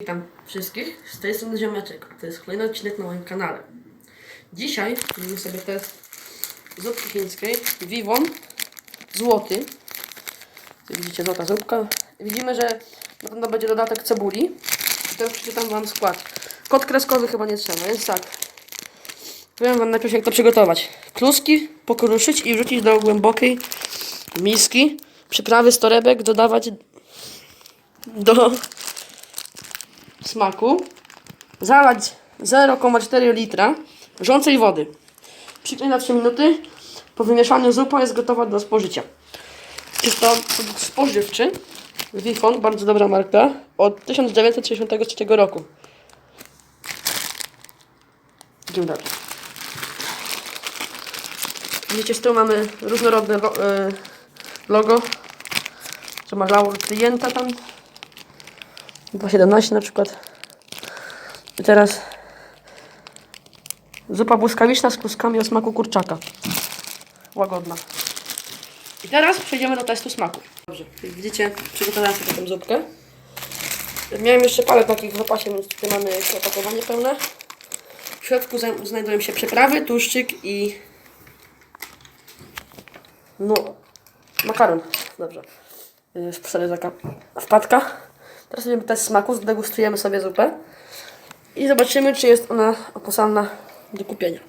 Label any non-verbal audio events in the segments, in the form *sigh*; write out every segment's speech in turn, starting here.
Witam wszystkich, z tej strony Ziomeczek. To jest kolejny odcinek na moim kanale. Dzisiaj robimy sobie test zupki chińskiej Vivon Złoty. Widzicie, złota zupka. Widzimy, że na pewno będzie dodatek cebuli. I teraz przeczytam Wam skład. Kod kreskowy chyba nie trzeba, więc tak. Powiem Wam najpierw jak to przygotować. Kluski pokruszyć i wrzucić do głębokiej miski. Przyprawy z torebek dodawać do smaku zalać 0,4 litra wrzącej wody. Przykryć na 3 minuty. Po wymieszaniu zupa jest gotowa do spożycia. Jest to produkt spożywczy. Wifon, bardzo dobra marka. Od 1963 roku. Idziemy dalej. Widzicie, z tyłu mamy różnorodne e, logo. Co ma logo klienta tam. 2,17 na przykład. I teraz zupa błyskawiczna z kluskami o smaku kurczaka. Łagodna. I teraz przejdziemy do testu smaku. Dobrze, jak widzicie, przygotowałem sobie taką zupkę. Miałem jeszcze parę takich w opasie, więc tutaj mamy opakowanie pełne. W środku znajdują się przyprawy, tłuszczyk i no, makaron. Dobrze. Sobie taka wpadka. Teraz robimy test smaku, zdegustujemy sobie zupę i zobaczymy, czy jest ona opłacalna do kupienia.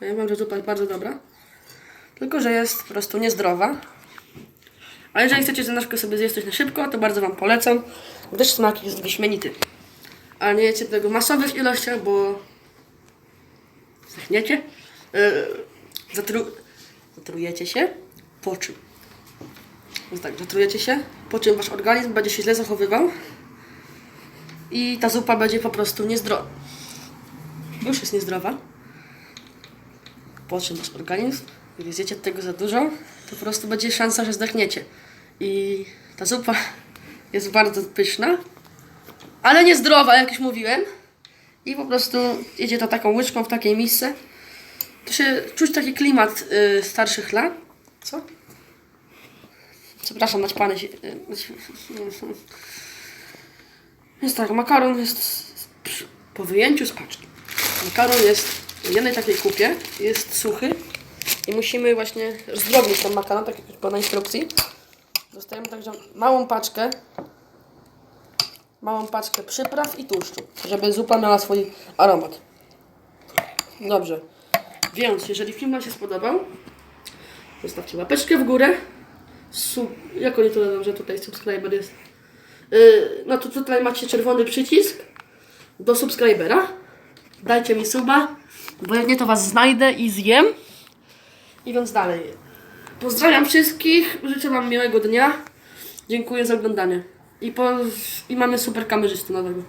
Ja wiem, że zupa jest bardzo dobra, tylko że jest po prostu niezdrowa. Ale jeżeli chcecie zanaszkę sobie zjeść coś na szybko, to bardzo Wam polecam, gdyż smak jest wyśmienity. Ale nie jecie tego w masowych ilościach, bo zachniecie. Yy, zatru... Zatrujecie się, po czym? Więc tak, zatrujecie się, po czym Wasz organizm będzie się źle zachowywał i ta zupa będzie po prostu niezdrowa. Już jest niezdrowa. Po czym Wasz organizm, jak zjecie tego za dużo, to po prostu będzie szansa, że zdechniecie. I ta zupa *laughs* jest bardzo pyszna, ale niezdrowa, jak już mówiłem. I po prostu jedzie to taką łyżką w takiej misce. To się czuć taki klimat y, starszych lat. Co? Przepraszam, naćpany się. y, Więc tak, makaron jest po wyjęciu z paczki. Makaron jest w jednej takiej kupie, jest suchy i musimy właśnie zdrobnić ten makaron, tak jak na instrukcji. Dostajemy także małą paczkę, małą paczkę przypraw i tłuszczu, żeby zupa miała swój aromat. Dobrze. Więc jeżeli film Wam się spodobał, zostawcie łapeczkę w górę. Sub... Jak oni to dodam, że tutaj subskryber jest? Yy, no to tutaj macie czerwony przycisk do subskrybera. Dajcie mi suba, bo jak nie to Was znajdę i zjem. I więc dalej. Pozdrawiam wszystkich, życzę Wam miłego dnia. Dziękuję za oglądanie. I, po... I mamy super kamerzystę nowego.